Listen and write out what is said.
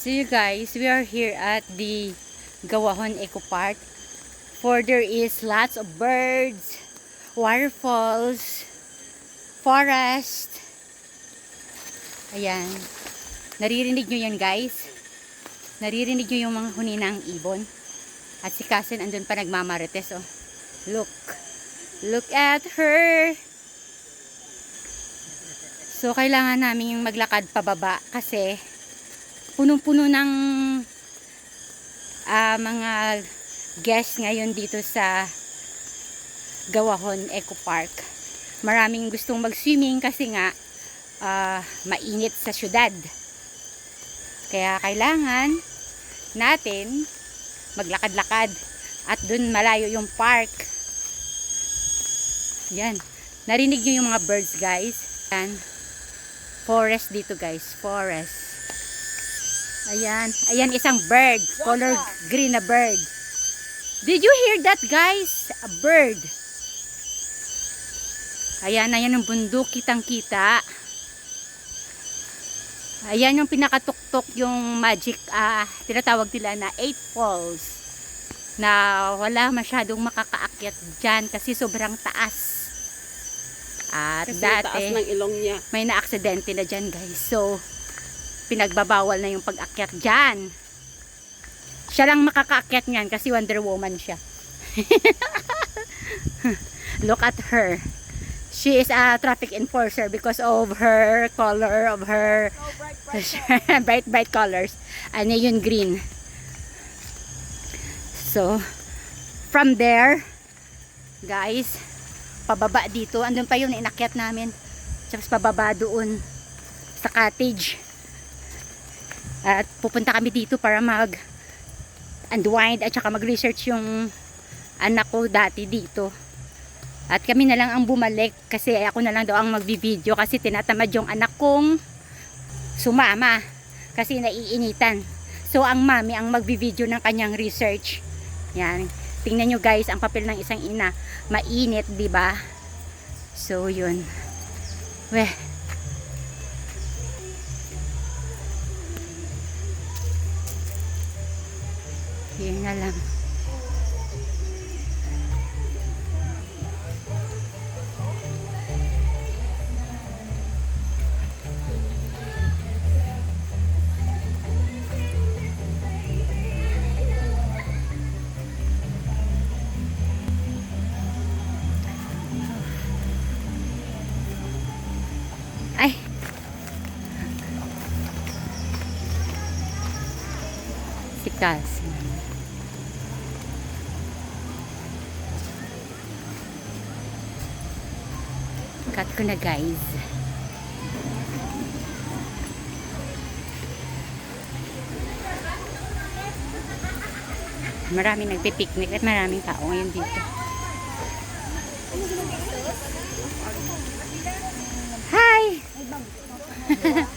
So you guys, we are here at the Gawahon Eco Park. For there is lots of birds, waterfalls, forest. Ayan. Naririnig nyo yan guys. Naririnig nyo yung mga huni ng ibon. At si Cousin andun pa nagmamarites oh. Look. Look at her. So, kailangan namin yung maglakad pababa kasi punong-puno ng ah, mga guests ngayon dito sa Gawahon Eco Park. Maraming gustong mag-swimming kasi nga ah, mainit sa syudad. Kaya kailangan natin maglakad-lakad at dun malayo yung park. Yan. Narinig nyo yung mga birds guys. Yan. Forest dito guys. Forest. Ayan. Ayan isang bird. Color green na bird. Did you hear that guys? A bird. Ayan. Ayan ang bundok. Kitang kita. Ayan yung pinakatuktok yung magic. ah tinatawag nila na 8 falls. Na wala masyadong makakaakyat dyan kasi sobrang taas. At Kasi dati taas ng ilong niya. may na-aksidente na dyan guys. So, pinagbabawal na yung pag-akyat dyan. Siya lang makakaakyat niyan kasi Wonder Woman siya. Look at her. She is a traffic enforcer because of her color of her bright bright colors. Ano yun green. So, from there, guys, pababa dito. Andun pa yun, inakyat namin. Tapos pababa doon sa cottage. At pupunta kami dito para mag unwind at saka mag-research yung anak ko dati dito. At kami na lang ang bumalik kasi ako na lang daw ang magbi-video kasi tinatamad yung anak kong sumama kasi naiinitan. So ang mami ang magbi-video ng kanyang research. Yan. Tingnan nyo guys ang papel ng isang ina. Mainit, 'di ba? So yun. Weh. Na lang. Ay. Si. Cut ko na guys. Maraming nagpipiknik at maraming tao ngayon dito. Hi!